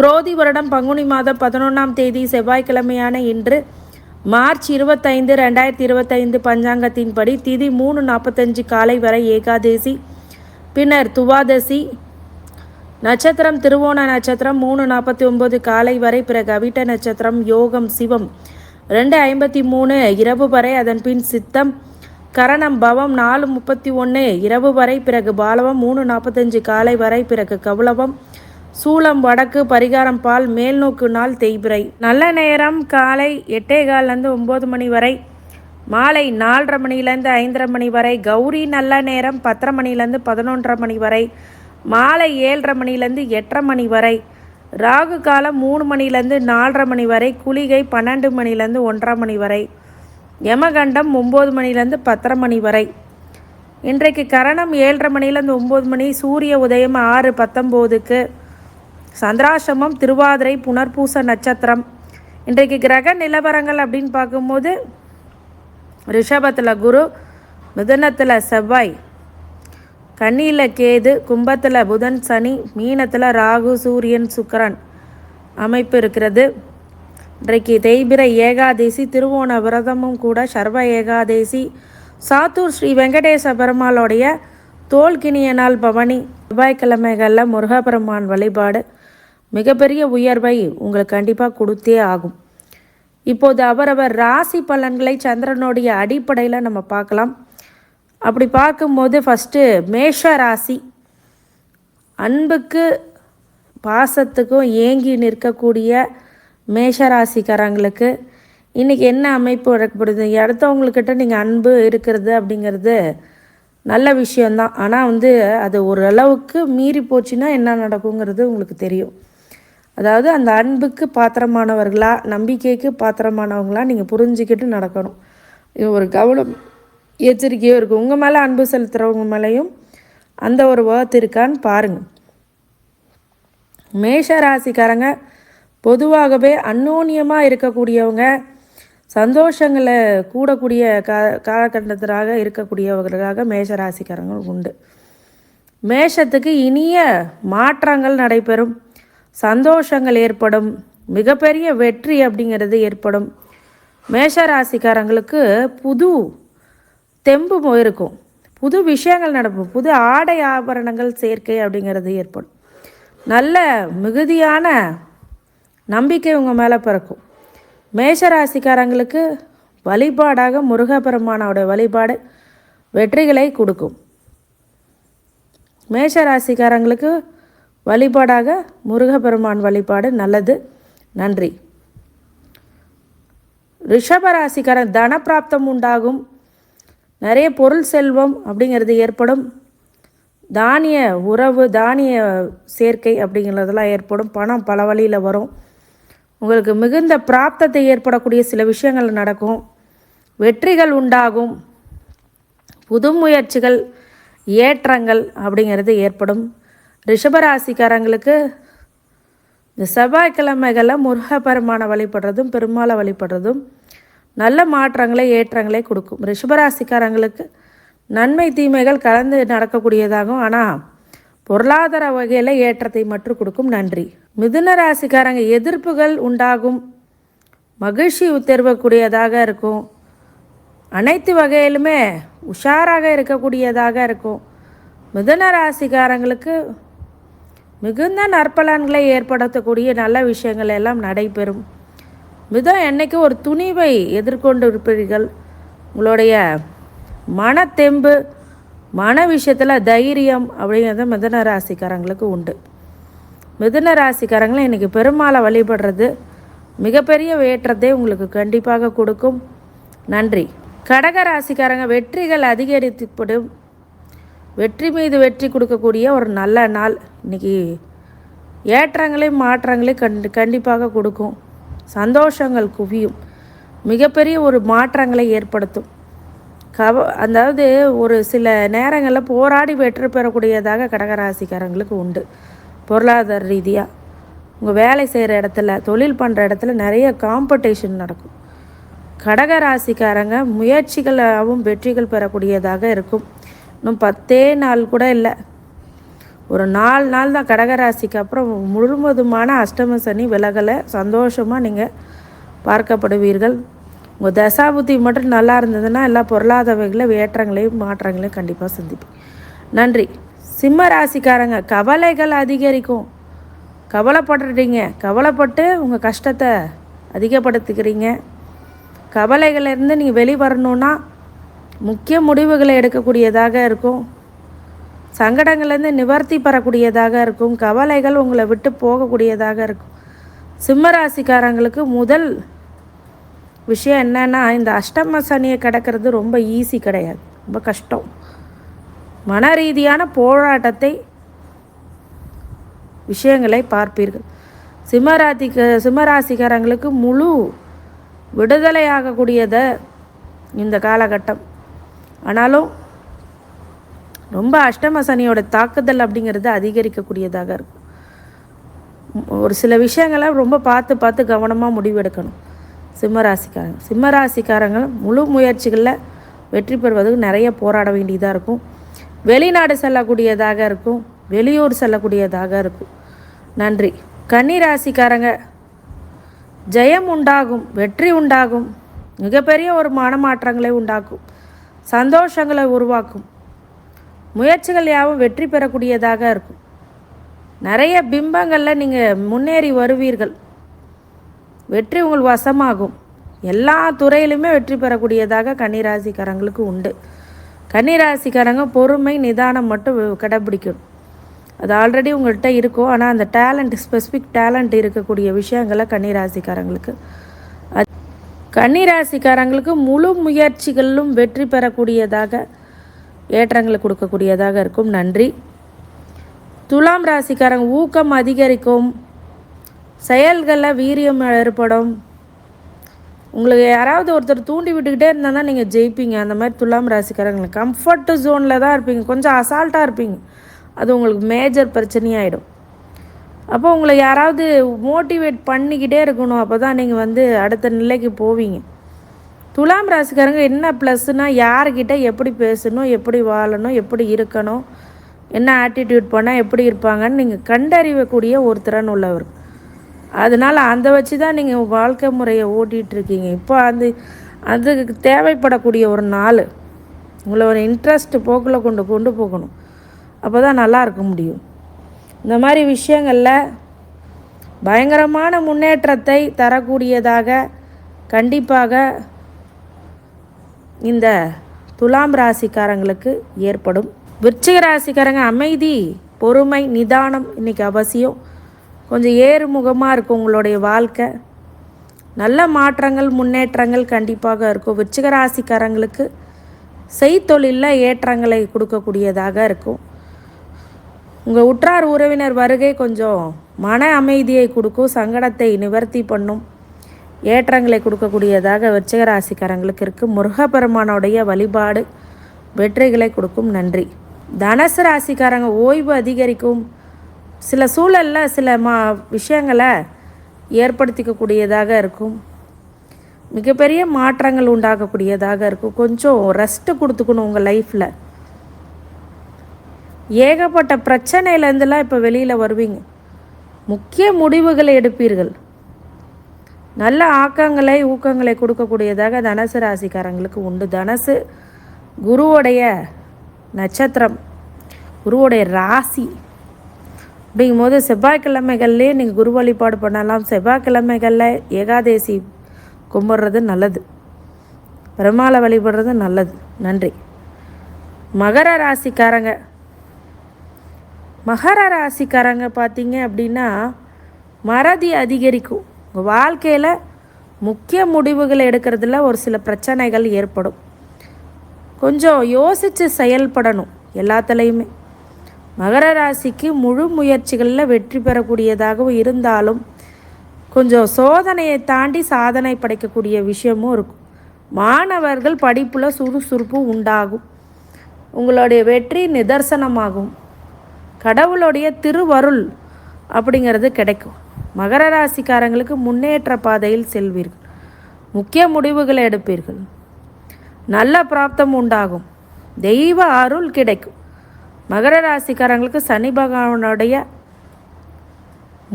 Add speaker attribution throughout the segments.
Speaker 1: குரோதி வருடம் பங்குனி மாதம் பதினொன்றாம் தேதி செவ்வாய்க்கிழமையான இன்று மார்ச் இருபத்தைந்து ரெண்டாயிரத்தி இருபத்தைந்து பஞ்சாங்கத்தின்படி திதி மூணு நாற்பத்தஞ்சு காலை வரை ஏகாதேசி பின்னர் துவாதசி நட்சத்திரம் திருவோண நட்சத்திரம் மூணு நாற்பத்தி ஒம்பது காலை வரை பிறகு அவிட்ட நட்சத்திரம் யோகம் சிவம் ரெண்டு ஐம்பத்தி மூணு இரவு வரை அதன் பின் சித்தம் கரணம் பவம் நாலு முப்பத்தி ஒன்று இரவு வரை பிறகு பாலவம் மூணு நாற்பத்தஞ்சு காலை வரை பிறகு கவுளவம் சூளம் வடக்கு பரிகாரம் பால் மேல்நோக்கு நாள் தேய்பிரை நல்ல நேரம் காலை எட்டே கால்லேருந்து ஒம்பது மணி வரை. மாலை நாலரை மணிலேருந்து ஐந்தரை மணி வரை. கௌரி நல்ல நேரம் பத்தரை மணிலேருந்து பதினொன்றரை மணி வரை. மாலை ஏழரை மணிலேருந்து எட்டரை மணி வரை. ராகு காலம் மூணு மணிலேருந்து நாலரை மணி வரை. குளிகை பன்னெண்டு மணிலேருந்து ஒன்றரை மணி வரை. யமகண்டம் ஒம்பது மணிலேருந்து பத்தரை மணி வரை. இன்றைக்கு கரணம் ஏழரை மணிலேருந்து ஒம்பது மணி. சூரிய உதயம் ஆறு பத்தொம்போதுக்கு. சந்திராசிரமம் திருவாதிரை புனர்பூச நட்சத்திரம். இன்றைக்கு கிரக நிலவரங்கள் அப்படின்னு பார்க்கும்போது ரிஷபத்தில் குரு மிதுனத்தில் செவ்வாய் கண்ணியில் கேது கும்பத்தில் புதன் சனி மீனத்தில் ராகு சூரியன் சுக்கரன் அமைப்பு இருக்கிறது. இன்றைக்கு தெய்பிர ஏகாதேசி திருவோண விரதமும் கூட சர்வ ஏகாதேசி. சாத்தூர் ஸ்ரீ வெங்கடேச பெருமாளுடைய தோல்கினிய நாள் பவனி செவ்வாய்க்கிழமைகளில் முருகப்பெருமான் வழிபாடு. மிகப்பெரிய உயர்வை உங்களுக்கு கண்டிப்பாக கொடுத்தே ஆகும். இப்போது அவரவர் ராசி பலன்களை சந்திரனுடைய அடிப்படையில் நம்ம பார்க்கலாம். அப்படி பார்க்கும்போது ஃபஸ்ட்டு மேஷ ராசி. அன்புக்கு பாசத்துக்கும் ஏங்கி நிற்கக்கூடிய மேஷ ராசிக்காரங்களுக்கு இன்றைக்கி என்ன அமைப்பு இருக்கப்படுது அடுத்தவங்கக்கிட்ட நீங்கள் அன்பு இருக்கிறது அப்படிங்கிறது நல்ல விஷயந்தான் ஆனால் வந்து அது ஒரு அளவுக்கு மீறி போச்சுன்னா என்ன நடக்குங்கிறது உங்களுக்கு தெரியும். அதாவது அந்த அன்புக்கு பாத்திரமானவர்களா நம்பிக்கைக்கு பாத்திரமானவங்களா நீங்கள் புரிஞ்சுக்கிட்டு நடக்கணும். இது ஒரு கவனம் எச்சரிக்கையும் இருக்கும் உங்கள் மேலே அன்பு செலுத்துகிறவங்க மேலேயும் அந்த ஒரு வேர்த் இருக்கான்னு பாருங்கள் மேஷ ராசிக்காரங்க பொதுவாகவே அந்யோன்யமாக இருக்கக்கூடியவங்க சந்தோஷங்களை கூடக்கூடிய கா காலகட்டத்திலாக இருக்கக்கூடியவர்களாக மேஷ ராசிக்காரங்க உண்டு. மேஷத்துக்கு இனிய மாற்றங்கள் நடைபெறும். சந்தோஷங்கள் ஏற்படும் மிகப்பெரிய வெற்றி அப்படிங்கிறது ஏற்படும். மேஷ ராசிக்காரங்களுக்கு புது தெம்பு இருக்கும். புது விஷயங்கள் நடக்கும். புது ஆடை ஆபரணங்கள் சேர்க்கை அப்படிங்கிறது ஏற்படும். நல்ல மிகுதியான நம்பிக்கை உங்கள் மேலே பிறக்கும். மேஷ ராசிக்காரங்களுக்கு வழிபாடாக முருகப்பெருமானோட வழிபாடு வெற்றிகளை கொடுக்கும். மேஷ ராசிக்காரங்களுக்கு வழிபாடாக முருகப்பெருமான் வழிபாடு நல்லது. நன்றி. ரிஷபராசிக்காரன் தனப்பிராப்தம் உண்டாகும். நிறைய பொருள் செல்வம் அப்படிங்கிறது ஏற்படும். தானிய உறவு தானிய சேர்க்கை அப்படிங்கிறதெல்லாம் ஏற்படும். பணம் பல வழியில் வரும். உங்களுக்கு மிகுந்த பிராப்தத்தை ஏற்படக்கூடிய சில விஷயங்கள் நடக்கும். வெற்றிகள் உண்டாகும். புது முயற்சிகள் ஏற்றங்கள் அப்படிங்கிறது ஏற்படும். ரிஷபராசிக்காரங்களுக்கு இந்த செவ்வாய்க்கிழமைகளில் முருகப்பெருமானை வழிபடுறதும் பெருமாளை வழிபடுறதும் நல்ல மாற்றங்களை ஏற்றங்களை கொடுக்கும். ரிஷபராசிக்காரங்களுக்கு நன்மை தீமைகள் கலந்து நடக்கக்கூடியதாகும். ஆனால் பொருளாதார வகையில் ஏற்றத்தை மட்டும் கொடுக்கும். நன்றி. மிதுன ராசிக்காரங்க எதிர்ப்புகள் உண்டாகும். மகிழ்ச்சி உத்தரவக்கூடியதாக இருக்கும். அனைத்து வகையிலுமே உஷாராக இருக்கக்கூடியதாக இருக்கும். மிதுன ராசிக்காரங்களுக்கு மிகுந்த நற்பலன்களை ஏற்படுத்தக்கூடிய நல்ல விஷயங்கள் எல்லாம் நடைபெறும். மிதம் என்னைக்கு ஒரு துணிவை எதிர்கொண்டு இருப்பீர்கள் உங்களுடைய மனத்தெம்பு மன விஷயத்தில் தைரியம் அப்படிங்கிறது மிதன ராசிக்காரங்களுக்கு உண்டு. மிதுன ராசிக்காரங்களும் இன்றைக்கி பெருமாளை வழிபடுறது மிகப்பெரிய வேற்றத்தை உங்களுக்கு கண்டிப்பாக கொடுக்கும். நன்றி. கடக ராசிக்காரங்க வெற்றிகள் அதிகரித்துப்படும் வெற்றி மீது வெற்றி கொடுக்கக்கூடிய ஒரு நல்ல நாள். இன்றைக்கி ஏற்றங்களையும் மாற்றங்களே கண் கண்டிப்பாக கொடுக்கும். சந்தோஷங்கள் குவியும். மிகப்பெரிய ஒரு மாற்றங்களை ஏற்படுத்தும். கவ அதாவது ஒரு சில நேரங்களில் போராடி வெற்றி பெறக்கூடியதாக கடகராசிக்காரங்களுக்கு உண்டு. பொருளாதார ரீதியாக உங்கள் வேலை செய்கிற இடத்துல தொழில் பண்ணுற இடத்துல நிறைய காம்படிஷன் நடக்கும். கடகராசிக்காரங்க முயற்சிகளாகவும் வெற்றிகள் பெறக்கூடியதாக இருக்கும். இன்னும் பத்தே நாள் கூட இல்லை. ஒரு நாலு நாள் தான் கடகராசிக்கு அப்புறம் முழுவதுமான அஷ்டம சனி விலகலை. சந்தோஷமாக நீங்கள் பார்க்கப்படுவீர்கள். உங்கள் தசாபுத்தி மட்டும் நல்லா இருந்ததுன்னா எல்லா பொருளாதாரங்களும் ஏற்றங்களையும் மாற்றங்களையும் கண்டிப்பாக சந்திப்பேன். நன்றி. சிம்ம ராசிக்காரங்க கவலைகள் அதிகரிக்கும். கவலைப்படுறீங்க கவலைப்பட்டு உங்கள் கஷ்டத்தை அதிகப்படுத்திக்கிறீங்க. கவலைகள்லேருந்து நீங்கள் வெளிவரணுன்னா முக்கிய முடிவுகளை எடுக்கக்கூடியதாக இருக்கும். சங்கடங்கள்லேருந்து நிவர்த்தி பெறக்கூடியதாக இருக்கும். கவலைகள் உங்களை விட்டு போகக்கூடியதாக இருக்கும். சிம்மராசிக்காரங்களுக்கு முதல் விஷயம் என்னென்னா இந்த அஷ்டம சனியை கிடக்கிறது ரொம்ப ஈஸி கிடையாது. ரொம்ப கஷ்டம். மன ரீதியான போராட்டத்தை விஷயங்களை பார்ப்பீர்கள். சிம்மராசிக்கு சிம்மராசிக்காரங்களுக்கு முழு விடுதலையாகக்கூடியதை இந்த காலகட்டம். ஆனாலும் ரொம்ப அஷ்டம சனியோட தாக்குதல் அப்படிங்கிறது அதிகரிக்கக்கூடியதாக இருக்கும். ஒரு சில விஷயங்களை ரொம்ப பார்த்து பார்த்து கவனமாக முடிவெடுக்கணும். சிம்மராசிக்காரங்க சிம்மராசிக்காரங்க முழு முயற்சிகளில் வெற்றி பெறுவதற்கு நிறைய போராட வேண்டியதாக இருக்கும். வெளிநாடு செல்லக்கூடியதாக இருக்கும். வெளியூர் செல்லக்கூடியதாக இருக்கும். நன்றி. கன்னி ராசிக்காரங்க ஜெயம் உண்டாகும் வெற்றி உண்டாகும். மிகப்பெரிய ஒரு மனமாற்றங்களை உண்டாக்கும். சந்தோஷங்களை உருவாக்கும். முயற்சிகள் யாவும் வெற்றி பெறக்கூடியதாக இருக்கும். நிறைய பிம்பங்களில் நீங்கள் முன்னேறி வருவீர்கள். வெற்றி உங்கள் வசமாகும். எல்லா துறையிலுமே வெற்றி பெறக்கூடியதாக கன்னிராசிக்காரங்களுக்கு உண்டு. கன்னிராசிக்காரங்க பொறுமை நிதானம் மட்டும் கடைப்பிடிக்கணும் அது ஆல்ரெடி உங்கள்கிட்ட இருக்கும். ஆனால் அந்த டேலண்ட் ஸ்பெசிஃபிக் டேலண்ட் இருக்கக்கூடிய விஷயங்களை கன்னிராசிக்காரங்களுக்கு கன்னிராசிக்காரங்களுக்கு முழு முயற்சிகளிலும் வெற்றி பெறக்கூடியதாக ஏற்றங்களை கொடுக்கக்கூடியதாக இருக்கும். நன்றி. துலாம் ராசிக்காரங்க ஊக்கம் அதிகரிக்கும். செயல்களில் வீரியம் ஏற்படும். உங்களுக்கு யாராவது ஒருத்தர் தூண்டி விட்டுக்கிட்டே இருந்தால் தான் நீங்கள் ஜெயிப்பீங்க. அந்த மாதிரி துலாம் ராசிக்காரங்களுக்கு கம்ஃபர்ட் ஜோனில் தான் இருப்பீங்க. கொஞ்சம் அசால்ட்டாக இருப்பீங்க. அது உங்களுக்கு மேஜர் பிரச்சனையாயிடும். அப்போ உங்களை யாராவது மோட்டிவேட் பண்ணிக்கிட்டே இருக்கணும். அப்போ தான் நீங்கள் வந்து அடுத்த நிலைக்கு போவீங்க. துலாம் ராசிக்காரங்க என்ன ப்ளஸ்னால் யார்கிட்ட எப்படி பேசணும் எப்படி வாழணும் எப்படி இருக்கணும் என்ன ஆட்டிடியூட் பண்ணால் எப்படி இருப்பாங்கன்னு நீங்கள் கண்டறியக்கூடிய ஒரு திறன் உள்ளவர். அதனால் அந்த வச்சு தான் நீங்கள் வாழ்க்கை முறையை ஓட்டிகிட்ருக்கீங்க இப்போ அது அதுக்கு தேவைப்படக்கூடிய ஒரு நாள். உங்களை ஒரு இன்ட்ரெஸ்ட் போக்கில் கொண்டு கொண்டு போகணும். அப்போ தான் நல்லா இருக்க முடியும். இந்த மாதிரி விஷயங்களில் பயங்கரமான முன்னேற்றத்தை தரக்கூடியதாக கண்டிப்பாக இந்த துலாம் ராசிக்காரங்களுக்கு ஏற்படும். விருச்சிக ராசிக்காரங்க அமைதி பொறுமை நிதானம் இன்றைக்கி அவசியம். கொஞ்சம் ஏறுமுகமாக இருக்கும் உங்களுடைய வாழ்க்கை. நல்ல மாற்றங்கள் முன்னேற்றங்கள் கண்டிப்பாக இருக்கும். விருச்சிக ராசிக்காரங்களுக்கு செய்தொழிலில் ஏற்றங்களை கொடுக்கக்கூடியதாக இருக்கும். உங்கள் உற்றார் உறவினர் வருகை கொஞ்சம் மன அமைதியை கொடுக்கும் சங்கடத்தை நிவர்த்தி பண்ணும். ஏற்றங்களை கொடுக்கக்கூடியதாக விருச்சிகராசிக்காரங்களுக்கு இருக்குது முருகப்பெருமானோடைய வழிபாடு வெற்றிகளை கொடுக்கும். நன்றி. தனுசு ராசிக்காரங்க ஓய்வு அதிகரிக்கும். சில சூழலில் சில மா விஷயங்களை ஏற்படுத்திக்கக்கூடியதாக இருக்கும். மிகப்பெரிய மாற்றங்கள் உண்டாகக்கூடியதாக இருக்கும். கொஞ்சம் ரெஸ்ட்டு கொடுத்துக்கணும் உங்கள் லைஃப்பில் ஏகப்பட்ட பிரச்சனையிலேருந்துலாம் இப்போ வெளியில் வருவீங்க. முக்கிய முடிவுகளை எடுப்பீர்கள். நல்ல ஆக்கங்களை ஊக்கங்களை கொடுக்கக்கூடியதாக தனுசு ராசிக்காரங்களுக்கு உண்டு. தனுசு குருவுடைய நட்சத்திரம் குருவுடைய ராசி. அப்படிங்கும்போது செவ்வாய்க்கிழமைகள்லேயே நீங்கள் குரு வழிபாடு பண்ணலாம். செவ்வாய்க்கிழமைகளில் ஏகாதேசி கும்பிட்றது நல்லது. பெருமாளை வழிபடுறது நல்லது. நன்றி. மகர ராசிக்காரங்க மகர ராசிக்காரங்க பார்த்தீங்க அப்படின்னா மறதி அதிகரிக்கும். உங்கள் வாழ்க்கையில் முக்கிய முடிவுகளை எடுக்கிறதுல ஒரு சில பிரச்சனைகள் ஏற்படும். கொஞ்சம் யோசித்து செயல்படணும் எல்லாத்துலேயுமே. மகர ராசிக்கு முழு முயற்சிகளில் வெற்றி பெறக்கூடியதாகவும் இருந்தாலும் கொஞ்சம் சோதனையை தாண்டி சாதனை படைக்கக்கூடிய விஷயமும் இருக்கும். மாணவர்கள் படிப்பில் சுறுசுறுப்பு உண்டாகும். உங்களுடைய வெற்றி நிதர்சனமாகும். கடவுளுடைய திருவருள் அப்படிங்கிறது கிடைக்கும். மகர ராசிக்காரங்களுக்கு முன்னேற்ற பாதையில் செல்வீர்கள். முக்கிய முடிவுகளை எடுப்பீர்கள். நல்ல பிராப்தம் உண்டாகும். தெய்வ அருள் கிடைக்கும். மகர ராசிக்காரங்களுக்கு சனி பகவானுடைய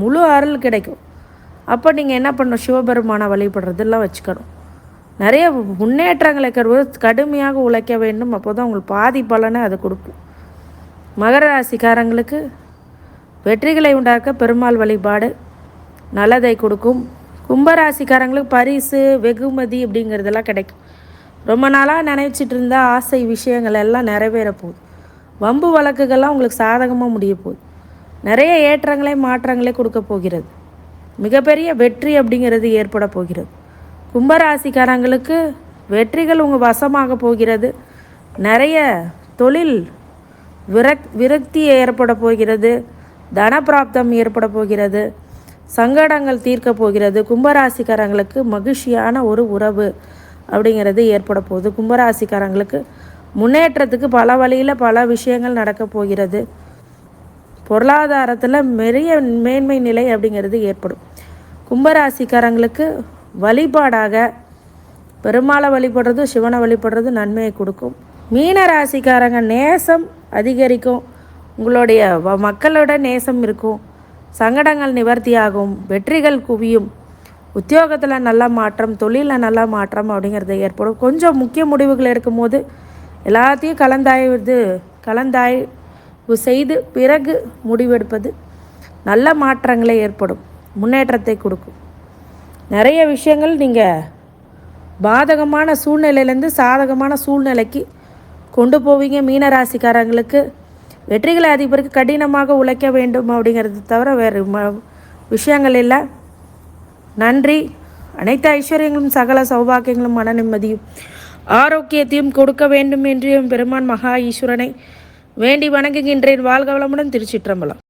Speaker 1: முழு அருள் கிடைக்கும். அப்போ நீங்கள் என்ன பண்ணணும்? சிவபெருமானை வழிபடுறதெல்லாம் வச்சுக்கணும். நிறைய முன்னேற்றங்களை கருவது கடுமையாக உழைக்க வேண்டும். அப்போ தான் உங்களுக்கு பாதி பலனை அது கொடுக்கும். மகர ராசிக்காரங்களுக்கு வெற்றிகளை உண்டாக்க பெருமாள் வழிபாடு நல்லதை கொடுக்கும். கும்பராசிக்காரங்களுக்கு பரிசு வெகுமதி அப்படிங்கிறதெல்லாம் கிடைக்கும். ரொம்ப நாளாக நினைச்சிட்டு இருந்த ஆசை விஷயங்கள் எல்லாம் நிறைவேற போகுது. வம்பு வழக்குகள்லாம் உங்களுக்கு சாதகமாக முடிய போகுது. நிறைய ஏற்றங்களே மாற்றங்களே கொடுக்க போகிறது. மிகப்பெரிய வெற்றி அப்படிங்கிறது ஏற்பட போகிறது. கும்பராசிக்காரங்களுக்கு வெற்றிகள் உங்கள் வசமாக போகிறது. நிறைய தொழில் விரக் விரக்தி ஏற்பட போகிறது தனப்பிராப்தம் ஏற்பட போகிறது சங்கடங்கள் தீர்க்க போகிறது. கும்பராசிக்காரங்களுக்கு மகிழ்ச்சியான ஒரு உறவு அப்படிங்கிறது ஏற்பட போகுது. கும்பராசிக்காரங்களுக்கு முன்னேற்றத்துக்கு பல வழியில் பல விஷயங்கள் நடக்க போகிறது. பொருளாதாரத்தில் நிறைய மேன்மை நிலை அப்படிங்கிறது ஏற்படும். கும்பராசிக்காரங்களுக்கு வழிபாடாக பெருமாளை வழிபடுறது சிவனை வழிபடுறது நன்மையை கொடுக்கும். மீன ராசிக்காரங்க நேசம் அதிகரிக்கும். உங்களுடைய வ- மக்களோட நேசம் இருக்கும். சங்கடங்கள் நிவர்த்தியாகும். வெற்றிகள் குவியும். உத்தியோகத்தில் நல்ல மாற்றம் தொழிலில் நல்ல மாற்றம் அப்படிங்கிறது ஏற்படும். கொஞ்சம் முக்கிய முடிவுகள் எடுக்கும்போது எல்லாத்தையும் கலந்தாய்வது கலந்தாய்வு செய்து பிறகு முடிவெடுப்பது நல்ல மாற்றங்களை ஏற்படும். முன்னேற்றத்தை கொடுக்கும். நிறைய விஷயங்கள் நீங்கள் பாதகமான சூழ்நிலையிலேருந்து சாதகமான சூழ்நிலைக்கு கொண்டு போவீங்க மீன ராசிக்காரங்களுக்கு வெற்றிகளை அதிபருக்கு கடினமாக உழைக்க வேண்டும் அப்படிங்கிறது தவிர வேறு ம விஷயங்கள் இல்லை. நன்றி. அனைத்து ஐஸ்வர்யங்களும் சகல சௌபாக்கியங்களும் மன நிம்மதியும் ஆரோக்கியத்தையும் கொடுக்க வேண்டும் என்று பெருமான் மகா ஈஸ்வரனை வேண்டி வணங்குகின்றேன். வாழ்க வளமுடன் திருச்சிற்றம்பலம்.